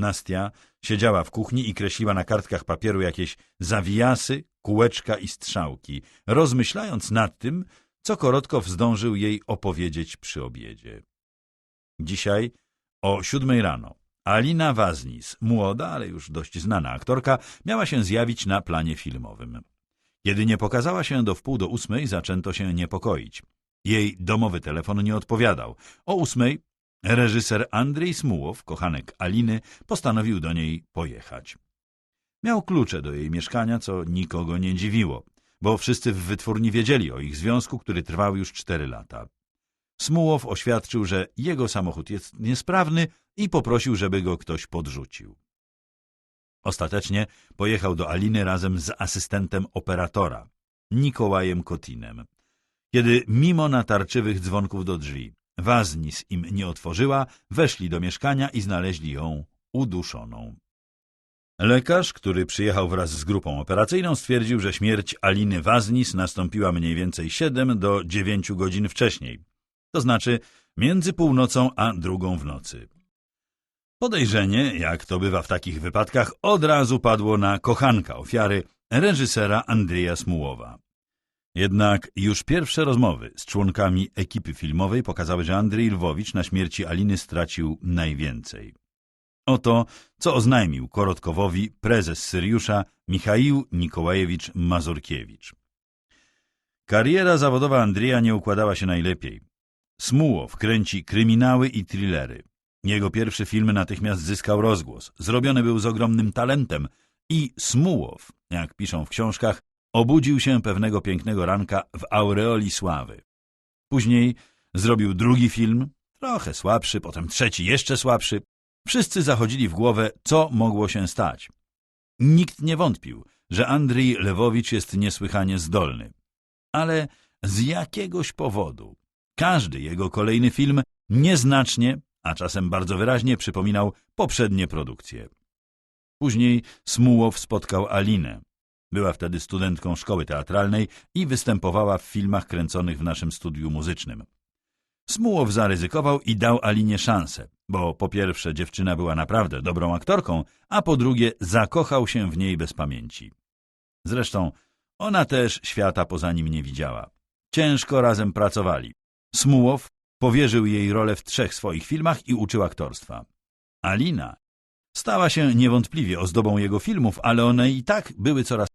Nastia siedziała w kuchni i kreśliła na kartkach papieru jakieś zawijasy, kółeczka i strzałki, rozmyślając nad tym, co Korotkow zdążył jej opowiedzieć przy obiedzie. Dzisiaj o siódmej rano Alina Waznis, młoda, ale już dość znana aktorka, miała się zjawić na planie filmowym. Kiedy nie pokazała się do wpół do ósmej, zaczęto się niepokoić. Jej domowy telefon nie odpowiadał. O ósmej reżyser Andrzej Smułow, kochanek Aliny, postanowił do niej pojechać. Miał klucze do jej mieszkania, co nikogo nie dziwiło, bo wszyscy w wytwórni wiedzieli o ich związku, który trwał już cztery lata. Smułow oświadczył, że jego samochód jest niesprawny i poprosił, żeby go ktoś podrzucił. Ostatecznie pojechał do Aliny razem z asystentem operatora, Nikołajem Kotinem. Kiedy mimo natarczywych dzwonków do drzwi Waznis im nie otworzyła, weszli do mieszkania i znaleźli ją uduszoną. Lekarz, który przyjechał wraz z grupą operacyjną, stwierdził, że śmierć Aliny Waznis nastąpiła mniej więcej 7 do 9 godzin wcześniej, to znaczy między północą a drugą w nocy. Podejrzenie, jak to bywa w takich wypadkach, od razu padło na kochanka ofiary, reżysera Andrzeja Smułowa. Jednak już pierwsze rozmowy z członkami ekipy filmowej pokazały, że Andrzej Lwowicz na śmierci Aliny stracił najwięcej. Oto, co oznajmił Korotkowowi prezes Syriusza Michaił Nikołajewicz Mazurkiewicz. Kariera zawodowa Andrzeja nie układała się najlepiej. Smułow kręci kryminały i thrillery. Jego pierwszy film natychmiast zyskał rozgłos. Zrobiony był z ogromnym talentem i Smułow, jak piszą w książkach, obudził się pewnego pięknego ranka w aureoli sławy. Później zrobił drugi film, trochę słabszy, potem trzeci jeszcze słabszy. Wszyscy zachodzili w głowę, co mogło się stać. Nikt nie wątpił, że Andrzej Lewowicz jest niesłychanie zdolny. Ale z jakiegoś powodu każdy jego kolejny film nieznacznie, a czasem bardzo wyraźnie przypominał poprzednie produkcje. Później Smułow spotkał Alinę. Była wtedy studentką szkoły teatralnej i występowała w filmach kręconych w naszym studiu muzycznym. Smułow zaryzykował i dał Alinie szansę, bo po pierwsze dziewczyna była naprawdę dobrą aktorką, a po drugie zakochał się w niej bez pamięci. Zresztą ona też świata poza nim nie widziała. Ciężko razem pracowali. Smułow powierzył jej rolę w trzech swoich filmach i uczył aktorstwa. Alina stała się niewątpliwie ozdobą jego filmów, ale one i tak były coraz